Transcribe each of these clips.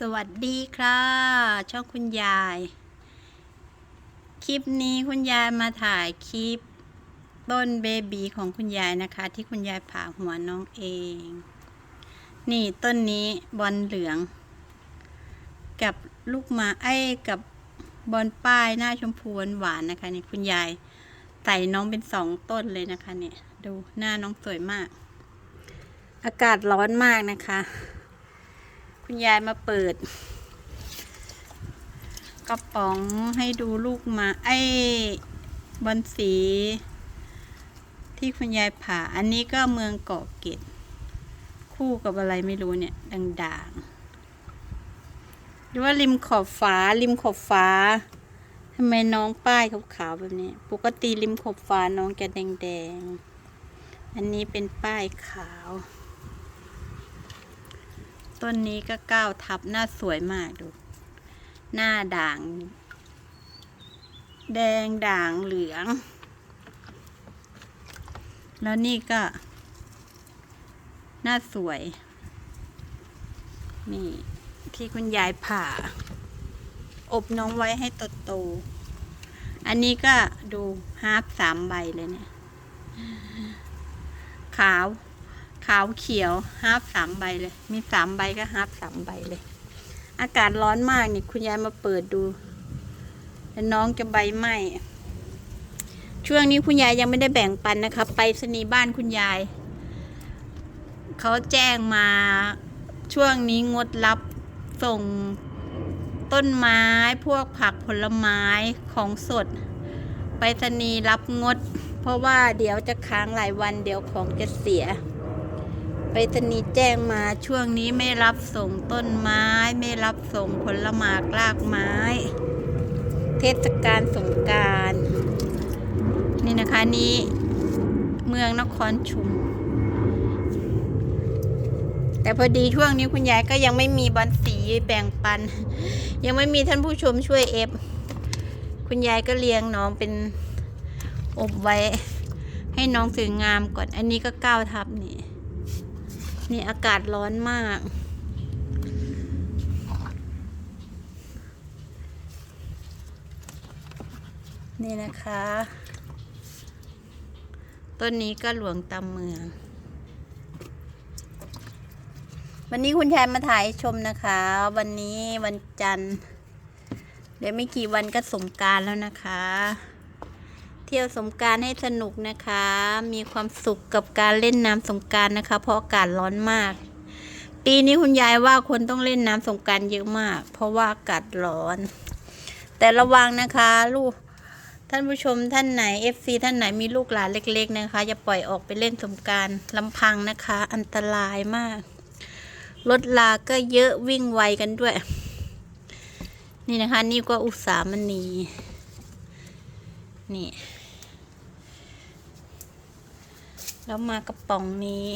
สวัสดีค่ะช่องคุณยาย คลิปนี้คุณยายมาถ่ายคลิปต้นเบบีของคุณยายนะคะ ที่คุณยายผ่าหัวน้องเอง นี่ต้นนี้บอลเหลือง กับลูกมาไอ้กับบอลป้ายหน้าชมพูหวานนะคะนี่คุณยายใส่น้องเป็นสองต้นเลยนะคะเนี่ยดูหน้าน้องสวยมาก อากาศร้อนมากนะคะ คุณยายมาเปิด กระป๋องให้ดูลูกมาไอ้บอลสี ที่คุณยายผ่า อันนี้ก็เมืองเกาะเกร็ดคู่กับอะไรไม่รู้เนี่ยด่างๆหรือว่าริมขอบฟ้าริมขอบฟ้าทำไมน้องป้ายขาวๆแบบนี้ ปกติริมขอบฟ้าน้องจะแดงๆ อันนี้เป็นป้ายขาว ต้นนี้ก็ก้าวทับหน้าสวยมากดู หน้าด่าง แดงด่างเหลือง แล้วนี่ก็ หน้าสวย นี่ ที่คุณยายผ่า อบน้องไว้ให้โตๆอันนี้ก็ดูฮาร์ปสามใบเลยเนี่ย ขาว ขาวเขียวฮาร์ปสามใบเลย มีสามใบก็ฮาร์ปสามใบเลย อากาศร้อนมากนี่คุณยายมาเปิดดูแล้วน้องจะใบไหมช่วงนี้คุณยายยังไม่ได้แบ่งปันนะคะไปสนีบ้านคุณยายเขาแจ้งมาช่วงนี้งดรับส่งต้นไม้พวกผักผลไม้ของสด ไปสนีรับงด เพราะว่าเดี๋ยวจะค้างหลายวันเดี๋ยวของจะเสีย ไปรษณีย์แจ้งมาช่วงนี้ไม่รับส่งต้นไม้ ไม่รับส่งผลไม้รากไม้ เทศกาลสงการนี่นะคะนี่เมืองนครชุม แต่พอดีช่วงนี้คุณยายก็ยังไม่มีบอลสีแบ่งปัน ยังไม่มีท่านผู้ชมช่วยเอฟคุณยายก็เลี้ยงน้องเป็นอบไว้ ให้น้องสวยงามก่อนอันนี้ก็ก้าวทับ นี่อากาศร้อนมาก นี่นะคะ ต้นนี้ก็หลวงตามเมือง วันนี้คุณยายมาถ่ายชมนะคะ วันนี้วันจันทร์ เดี๋ยวไม่กี่วันก็สงการแล้วนะคะ ที่ยวสงการให้สนุกนะคะ มีความสุขกับการเล่นน้ำสงการนะคะ เพราะอากาศร้อนมาก ปีนี้คุณยายว่าคนต้องเล่นน้ำสงการเยอะมาก เพราะว่าอากาศร้อน แต่ระวังนะคะ ลูกท่านผู้ชมท่านไหน FC ท่านไหนมีลูกหลานเล็ก ๆ นะคะอย่าปล่อยออกไปเล่นสงการลำพังนะคะ อันตรายมากรถลาก็เยอะวิ่งไวกันด้วย นี่นะคะ นี่ก็อุตสามณีนี่ แล้วมากระป๋องนี้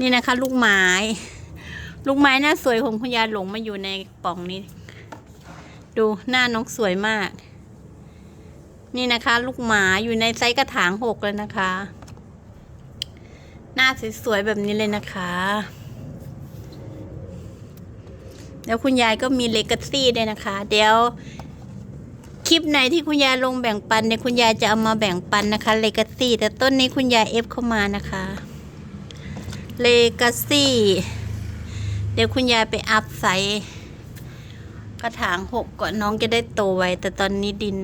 นี่นะคะ ลูกไม้ ลูกไม้หน้าสวยของคุณยายหลงมาอยู่ในกระป๋องนี้ ดูหน้าน้องสวยมาก นี่นะคะ ลูกหมาอยู่ในไซส์กระถางหกเลยนะคะ หน้าสวยๆแบบนี้เลยนะคะ แล้วคุณยายก็มีเลกาซี่ด้วยนะคะ เดี๋ยว คลิปไหนที่คุณยายลงแบ่งปันเนี่ยคุณยายจะเอามาแบ่งปันนะคะเลกาซี่แต่ต้นนี้คุณยายเอฟเข้ามานะคะเลกาซี่เดี๋ยวคุณยายไปอัพใสกระถางหกก่อนน้องจะได้โตไวแต่ตอนนี้ดิน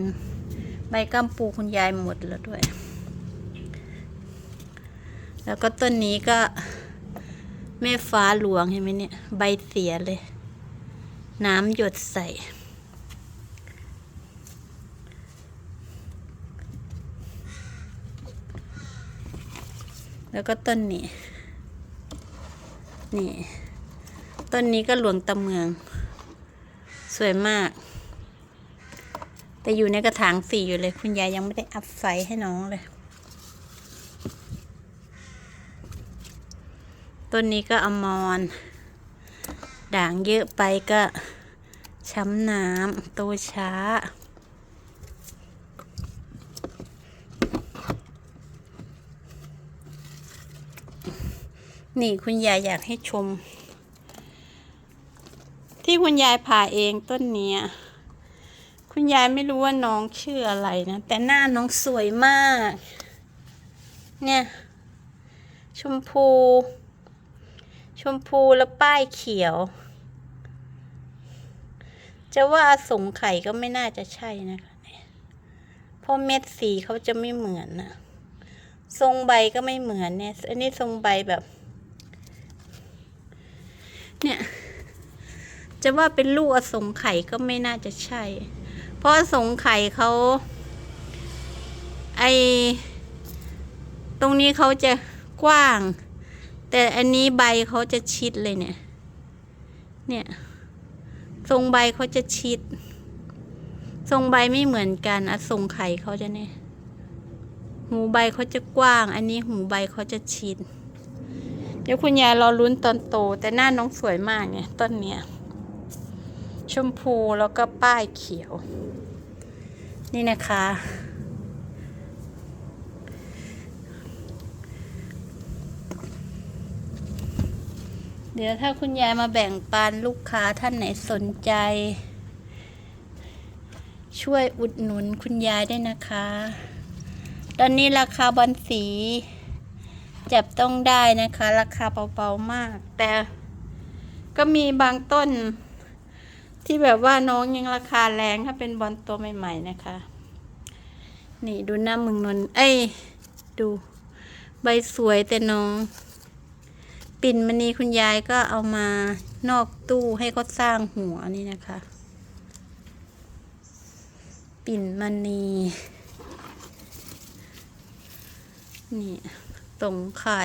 ใบกัมปูคุณยายหมดแล้วด้วย แล้วก็ต้นนี้ก็แม่ฟ้าหลวงเห็นไหมเนี่ย ใบเสียเลย น้ำหยดใส่ แล้วก็ต้นนี้ นี่ ต้นนี้ก็หลวงตาเมือง สวยมาก แต่อยู่ในกระถางสีอยู่เลย คุณยายยังไม่ได้อัพไฟให้น้องเลย ต้นนี้ก็อมร ด่างเยอะไปก็ช้ำน้ำโตช้า นี่คุณยายอยากให้ชม ที่คุณยายผ่าเองต้นเนี้ยคุณยายไม่รู้ว่าน้องชื่ออะไรนะ แต่หน้าน้องสวยมาก เนี่ย ชมพู ชมพูแล้วป้ายเขียว จะว่าสงไข่ก็ไม่น่าจะใช่นะคะเพราะเม็ดสีเขาจะไม่เหมือนนะทรงใบก็ไม่เหมือนเนี่ย อันนี้ทรงใบแบบ เนี่ย จะว่าเป็นลูกอสงไข่ก็ไม่น่าจะใช่ เพราะอสงไข่เขาไอตรงนี้เขาจะกว้าง แต่อันนี้ใบเขาจะชิดเลยเนี่ย เนี่ย ทรงใบเขาจะชิด ทรงใบไม่เหมือนกันอะทรงไข่เขาจะเนี่ย หูใบเขาจะกว้าง อันนี้หูใบเขาจะชิด เดี๋ยวคุณยายรอลุ้นตอนโต แต่หน้าน้องสวยมากเนี่ยต้นเนี้ยชมพูแล้วก็ป้ายเขียว นี่นะคะ เดี๋ยวถ้าคุณยายมาแบ่งปันลูกค้าท่านไหนสนใจ ช่วยอุดหนุนคุณยายได้นะคะ ตอนนี้ราคาบอลสี จับต้องได้นะคะ ราคาเบาๆมาก แต่ก็มีบางต้น ที่แบบว่าน้องยังราคาแรงถ้าเป็นบอลตัวใหม่ ๆ นะคะ นี่ดูหน้ามึงนนเอ้ย ดูใบสวยแต่น้อง ปิ่นมณีคุณยายก็เอามานอกตู้ให้เขาสร้างหัวนี่นะคะ ปิ่นมณีนี่ ตรงไข่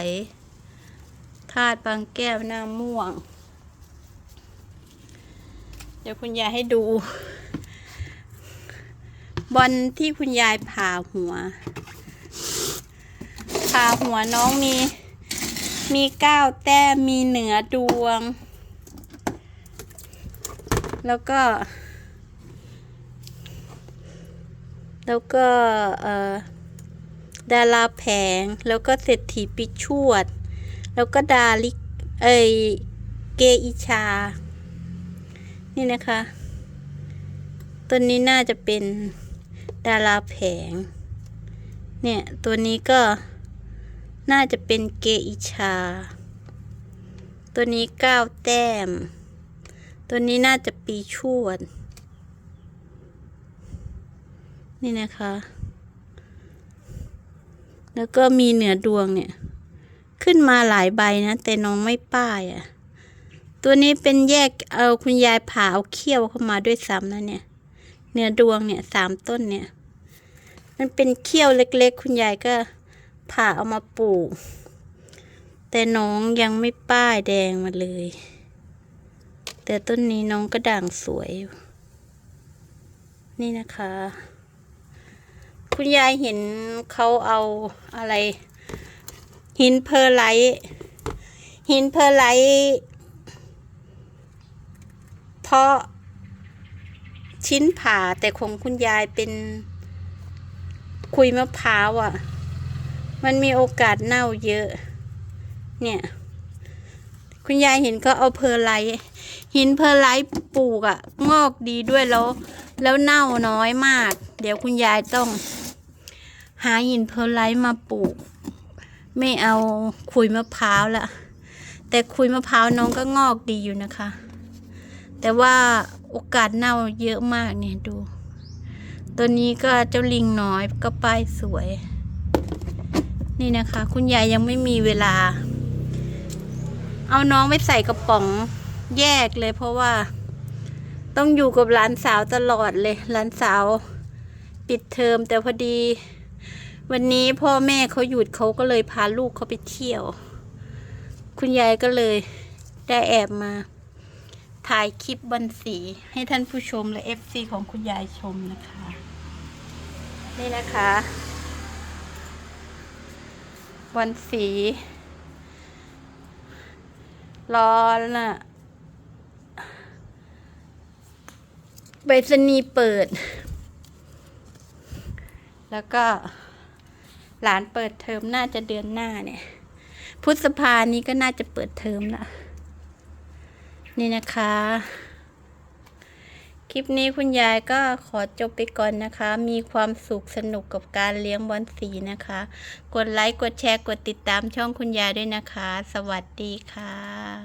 ธาตุบางแก้วหน้าม่วง เดี๋ยวคุณยายให้ดู บอลที่คุณยายผ่าหัว ผ่าหัวน้องมี มีเก้าแต้มมีเหนือดวง แล้วก็ แล้วก็ เอ่อ ดาราแผง แล้วก็เศรษฐีปิชวด แล้วก็ดาลิกเอยเกอิชา นี่นะคะตัวนี้น่าจะเป็นดาราแผง เนี่ย ตัวนี้ก็น่าจะเป็นเกอิชา ตัวนี้เก้าแต้ม ตัวนี้น่าจะปีชวด นี่นะคะ แล้วก็มีเหนือดวงเนี่ย ขึ้นมาหลายใบนะ แต่น้องไม่ป้ายอะ่ะ ตัวนี้เป็นแยกเอาคุณยายผ่าเอาเขี้ยวเข้ามาด้วยซ้ำนะเนี่ยเนื้อดวงเนี่ยสามต้นเนี่ย มันเป็นเขี้ยวเล็ก ๆ คุณยายก็ผ่าเอามาปลูก แต่น้องยังไม่ป้ายแดงมาเลย แต่ต้นนี้น้องก็ด่างสวย นี่นะคะ คุณยายเห็นเขาเอาอะไร หินเพอร์ไลท์หินเพอร์ไลท์เพราะชิ้นผ่าแต่ของคุณยายเป็นคุยมะพร้าวอะ่ะ มันมีโอกาสเน่าเยอะ เนี่ย คุณยายเห็นก็เอาเพอร์ไลท์หินเพอร์ไลท์ปลูกอะ่ะ งอกดีด้วยแล้ว แล้วเน่าน้อยมาก เดี๋ยวคุณยายต้อง หาหินเพอร์ไลท์มาปลูก ไม่เอาคุยมะพร้าวละแต่คุยมะพร้าวน้องก็งอกดีอยู่นะคะ แต่ว่าโอกาสเน่าเยอะมากเนี่ยดู ตัวนี้ก็เจ้าลิงน้อยก็ป้ายสวย นี่นะคะ คุณยายยังไม่มีเวลา เอาน้องไปใส่กระป๋องแยกเลยเพราะว่าต้องอยู่กับหลานสาวตลอดเลยหลานสาว ปิดเทอมแต่พอดี วันนี้พ่อแม่เขาหยุดเขาก็เลยพาลูกเขาไปเที่ยว คุณยายก็เลยได้แอบมา ถ่ายคลิปบันสี ให้ท่านผู้ชมและเอฟซีของคุณยายชมนะคะ นี่นะคะวันสีร้อนน่ะใบสนีเปิด แล้วก็ หลานเปิดเทอมน่าจะเดือนหน้าเนี่ยพุทธภานี้ก็น่าจะเปิดเทอมละนี่นะคะ คลิปนี้คุณยายก็ขอจบไปก่อนนะคะ มีความสุขสนุกกับการเลี้ยงบอลสีนะคะ กดไลค์ กดแชร์ กดติดตามช่องคุณยายด้วยนะคะ สวัสดีค่ะ